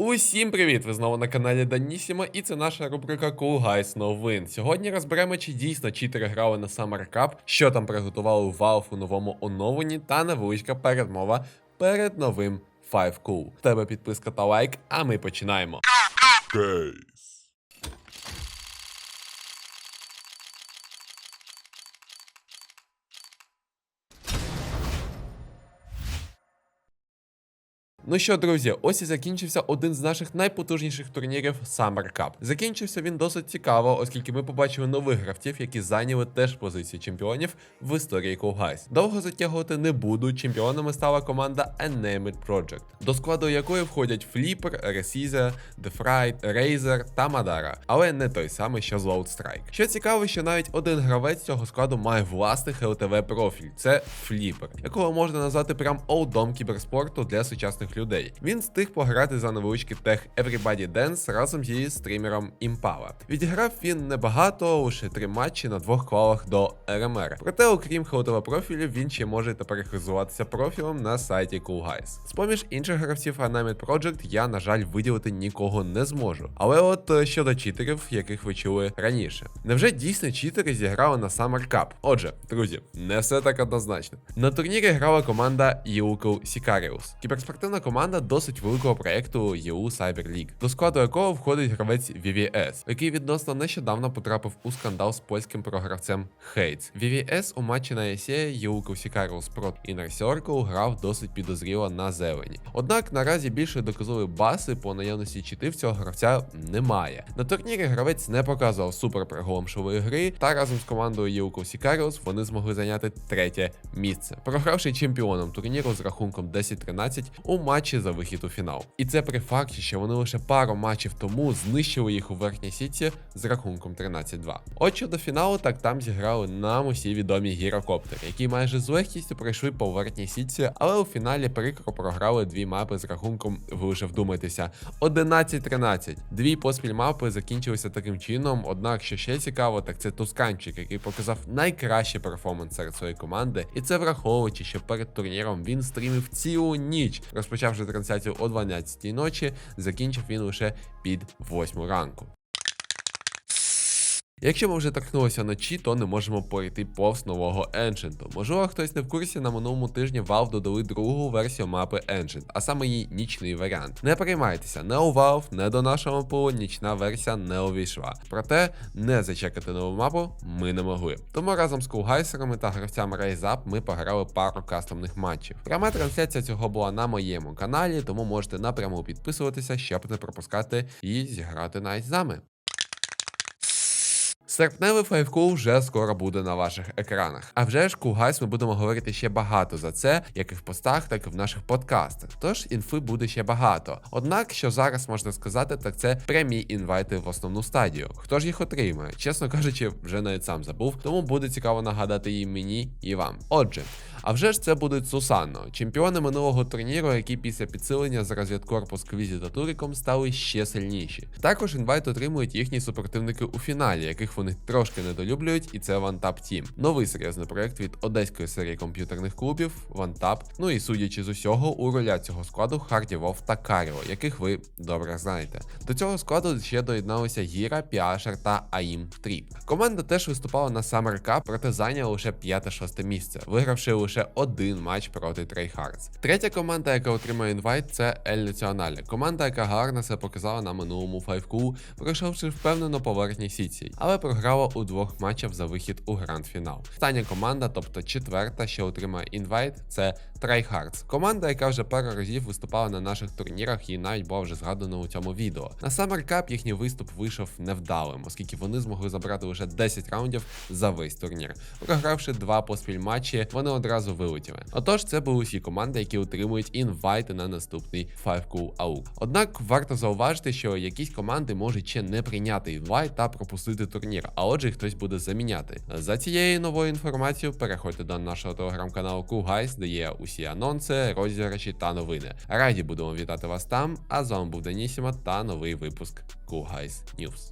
Усім привіт! Ви знову на каналі Данісіма, і це наша рубрика Cool Guys новин. Сьогодні розберемо, чи дійсно читери грали на Summer Cup, що там приготували Valve у новому оновленні, та невеличка передмова перед новим 5 Cool. В тебе підписка та лайк, а ми починаємо. Кейс. Ну що, друзі, ось і закінчився один з наших найпотужніших турнірів Summer Cup. Закінчився він досить цікаво, оскільки ми побачили нових гравців, які зайняли теж позиції чемпіонів в історії Cool Довго затягувати не буду. Чемпіонами стала команда Unnamed Project, до складу якої входять Flipper, Resiza, Defright, Razer та Madara, але не той самий, що з Strike. Що цікаво, що навіть один гравець цього складу має власний ХЛТВ профіль. Це Flipper, якого можна назвати прям олдом кіберспорту для сучасних людей. Він встиг пограти за невеличкий тех Everybody Dance разом зі стрімером Impala. Відіграв він небагато, лише три матчі на двох колах до РМР. Проте, окрім ХЛТВ профілів, він ще може тепер хизуватися профілем на сайті Cool Guys. З поміж інших гравців Anamid Project я, на жаль, виділити нікого не зможу. Але от е, щодо читерів, яких ви чули раніше. Невже дійсно читери зіграли на Summer Cup? Отже, друзі, не все так однозначно. На турнірі грала команда Yulko Sicarius. Кіберспортивна команда досить великого проєкту EU Cyber League, до складу якого входить гравець VVS, який відносно нещодавно потрапив у скандал з польським програвцем Хейтс. VVS у матчі на ЕСЄ Yulko Sicarius проти Inner Circle грав досить підозріло на зелені. Однак наразі більше доказової баси по наявності читив цього гравця немає. На турнірі гравець не показував супер приголомшової гри, та разом з командою Yulko Sicarius вони змогли зайняти третє місце, програвши чемпіоном турніру з рахунком 10-13 у матчі за вихід у фінал. І це при факті, що вони лише пару матчів тому знищили їх у верхній сітці з рахунком 13-2. От щодо фіналу, так там зіграли нам усі відомі гірокоптери, які майже з легкістю пройшли по верхній сітці, але у фіналі прикро програли дві мапи з рахунком, ви лише вдумайтеся, 11-13. Дві поспіль мапи закінчилися таким чином. Однак, що ще цікаво, так це Тусканчик, який показав найкращий перформанс серед своєї команди, і це враховуючи, що перед турніром він стрімив цілу ніч, розпочавши трансляцію о 12 ночі, закінчив він лише під 8 ранку. Якщо ми вже торкнулися ночі, то не можемо пройти повз нового Ancient. Можливо, хтось не в курсі на минулому тижні Valve додали другу версію мапи Ancient, а саме її нічний варіант. Не переймайтеся, не у Valve, не до нашого пулу нічна версія не увійшла. Проте не зачекати нову мапу ми не могли. Тому разом з кулгайсерами та гравцями RaiseUp ми пограли пару кастомних матчів. Пряма трансляція цього була на моєму каналі, тому можете напряму підписуватися, щоб не пропускати і зіграти навіть з нами. Серпневий файвкул вже скоро буде на ваших екранах. А вже ж Кугайс ми будемо говорити ще багато за це, як і в постах, так і в наших подкастах. Тож інфи буде ще багато. Однак, що зараз можна сказати, так це прямі інвайти в основну стадію. Хто ж їх отримає? Чесно кажучи, вже навіть сам забув, тому буде цікаво нагадати і мені, і вам. Отже. А вже ж це будуть Сусанно, чемпіони минулого турніру, які після підсилення з розвідкорпус Квізі та Туриком стали ще сильніші. Також інвайт отримують їхні супротивники у фіналі, яких вони трошки недолюблюють, і це OneTap Team. Новий серйозний проект від одеської серії комп'ютерних клубів OneTap. Ну і судячи з усього, у роля цього складу Харді Вов та Каріо, яких ви добре знаєте. До цього складу ще доєдналися Гіра, Піашер та Аїм Тріп. Команда теж виступала на Summer Cup, проте зайняла лише 5-6 місце, вигравши лише один матч проти Трейхардс. Третя команда, яка отримає інвайт, це Ель Націонале. Команда, яка гарно себе показала на минулому файвку, пройшовши впевнено поверхні верхній але програла у двох матчах за вихід у гранд-фінал. Остання команда, тобто четверта, що отримає інвайт, це Tryhards. Команда, яка вже пару разів виступала на наших турнірах і навіть була вже згадана у цьому відео. На Summer Cup їхній виступ вийшов невдалим, оскільки вони змогли забрати лише 10 раундів за весь турнір. Програвши два поспіль матчі, вони одразу вилетіли. Отож, це були усі команди, які отримують інвайти на наступний 5 Cool AUK. Однак варто зауважити, що якісь команди можуть ще не прийняти інвайт та пропустити турнір, а отже, хтось буде заміняти. За цією новою інформацією переходьте до нашого телеграм-каналу Cool Guys, де є усі анонси, розіграші та новини. Раді будемо вітати вас там. А з вами був Данісіма та новий випуск Cool Guys News.